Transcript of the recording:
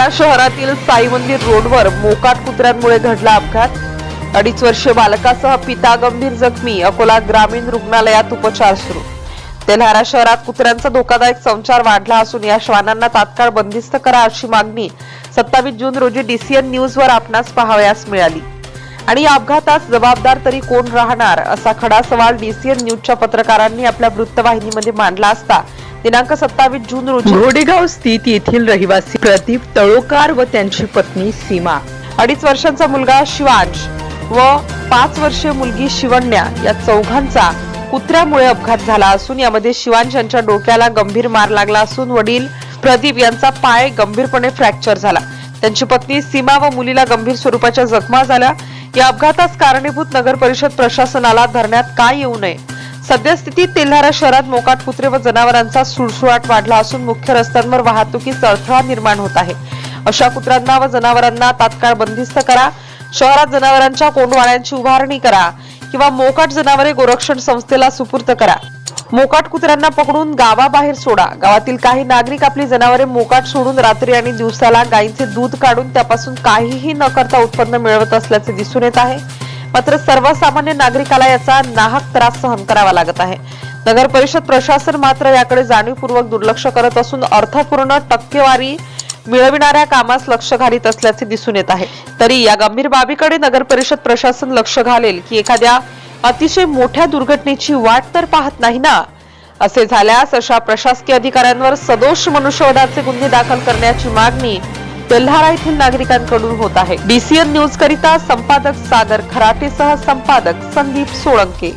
सातारा शहरातील साई मंदिर रोडवर मोकाट कुत्र्यांमुळे घडला अपघात. अडीच वर्षीय बालकासह पिता गंभीर जखमी अकोला ग्रामीण रुग्णालयात उपचार सुरू. तेल्हारा शहरात कुत्र्यांचा धोकादायक संचार वाढला असून या श्वानांना तात्काळ बंदिस्त करा अशी मागणी सत्तावीस जून रोजी डीसीएन न्यूजवर आपणास पाहावयास मिळाली. आणि या अपघातास जबाबदार तरी कोण राहणार असा खडा सवाल डीसीएन न्यूजच्या पत्रकारांनी आपल्या वृत्तवाहिनीमध्ये मांडला असता दिनांक सत्तावीस जून रोजी. घोडेगाव स्थित येथील रहिवासी प्रदीप तळोकार व त्यांची पत्नी सीमा. अडीच वर्षांचा मुलगा शिवांश व पाच वर्षीय मुलगी शिवण्या या चौघांचा कुत्र्यामुळे अपघात झाला असून यामध्ये शिवांश यांच्या डोक्याला गंभीर मार लागला असून वडील प्रदीप यांचा पाय गंभीरपणे फ्रॅक्चर झाला. त्यांची पत्नी सीमा व मुलीला गंभीर स्वरूपाच्या जखमा झाल्या. या अपघातास कारणीभूत नगर परिषद प्रशासनाला धरण्यात का येऊ नये? सद्यस्थितीत तेल्हारा शहरात मोकाट कुत्रे व जनावरांचा सुळसुळाट वाढला असून मुख्य रस्त्यांवर वाहतुकीस अडथळा निर्माण होत आहे. अशा कुत्र्यांना व जनावरांना तात्काळ बंदिस्त करा. शहरात जनावरांच्या कोंडवाळ्यांची उभारणी करा किंवा मोकाट जनावरे गोरक्षण संस्थेला सुपूर्त करा. मोकाट कुत्र्यांना पकडून गावाबाहेर सोडा. गावातील काही नागरिक आपली जनावरे मोकाट सोडून रात्री आणि दिवसाला गायींचे दूध काढून त्यापासून काहीही न करता उत्पन्न मिळवत असल्याचे दिसून येत आहे. मात्र सर्वसामान्य नागरिकाला याचा नाहक त्रास सहन करावा लागत आहे. नगर परिषद प्रशासन मात्र याकडे जाणीवपूर्वक दुर्लक्ष करत असून अर्थपूर्ण टक्केवारी मिळविणाऱ्या कामास लक्ष घालीत असल्याचे दिसून येत आहे. तरी या गंभीर बाबीकडे नगर परिषद प्रशासन लक्ष घालेल की एखाद्या अतिशय मोठ्या दुर्घटनेची वाट तर पाहत नाही ना? असे झाल्यास अशा प्रशासकीय अधिकाऱ्यांवर सदोष मनुष्यवधाचे गुन्हे दाखल करण्याची मागणी तेल्हारा येथील नागरिकांकडून होत आहे. डीसीएन न्यूज करिता संपादक सागर खराटेसह संपादक संदीप सोळंके.